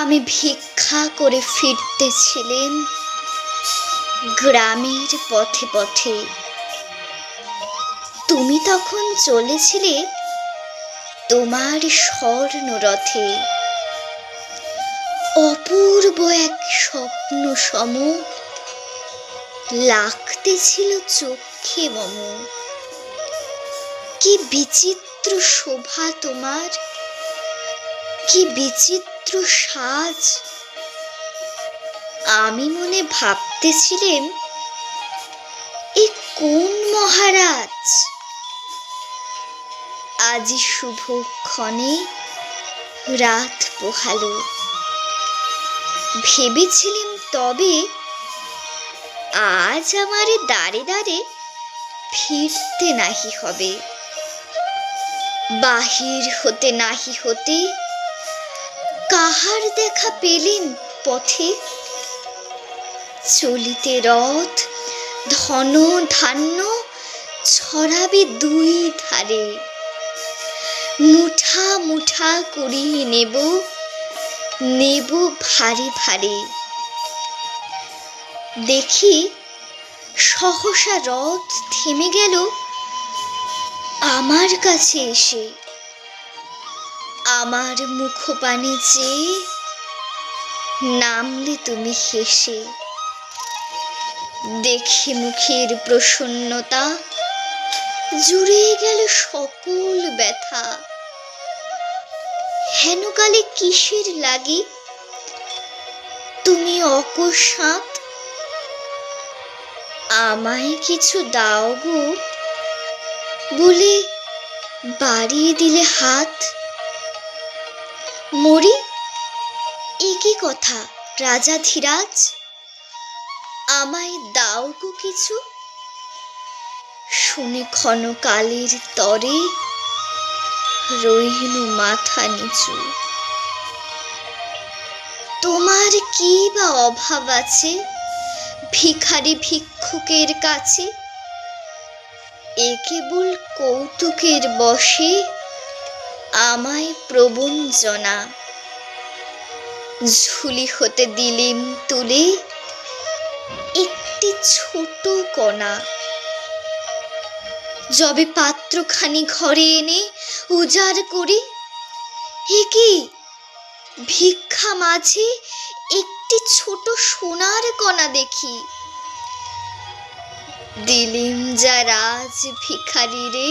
আমি ভিক্ষা করে ফিরতেছিলেন গ্রামের পথে পথে। তুমি তখন চলেছিলে তোমার স্বর্ণরথে অপূর্ব এক স্বপ্ন সম। লাগতেছিল চোখে মম। কি বিচিত্র শোভা তোমার। কি বিচিত্র সাজ। আমি মনে ভাবতেছিলেন এ কোন মহারাজ? আজি শুভ ক্ষণে রাত পোহালো। ভেবেছিলেন তবে আজ আমারে দাঁড়ে দাঁড়ে ফিরতে নাহি হবে। বাহির হতে নাহি হতে কাহার দেখা পেলেন পথে? চলিতে রথ, ধন, ধান্য ছড়াবে দুই ধারে। মুঠা মুঠা করিয়ে নেব নেব ভারে ভারে। দেখি সহসা রথ থেমে গেল আমার কাছে এসে। আমার মুখপানে যে নামলে তুমি হেসে দেখি মুখের প্রসন্নতা জুড়ে গেল সকল ব্যথা। হেনকালে কিসের লাগি? তুমি অকস্মাৎ আমায় কিছু দাও গো। বলে বাড়িয়ে দিলে হাত। মরি এ কি কথা, রাজা ধীরাজ? আমায় দাও গো কিছু। শুনে ক্ষণকালের তরে রইল মাথা নিচু। তোমার কি বা অভাব আছে ভিখারি ভিক্ষুকের কাছে? এ কেবল কৌতুকের বসে আমায় প্রবঞ্জনা ঝুলি হতে দিলিম তুলে, একটি ছোট কণা। যবে পাত্রখানি ঘরে এনে উজাড় করি, এ কি? ভিক্ষা মাঝে একটি ছোট সোনার কণা দেখি। দিলিম যা রাজ ভিখারি রে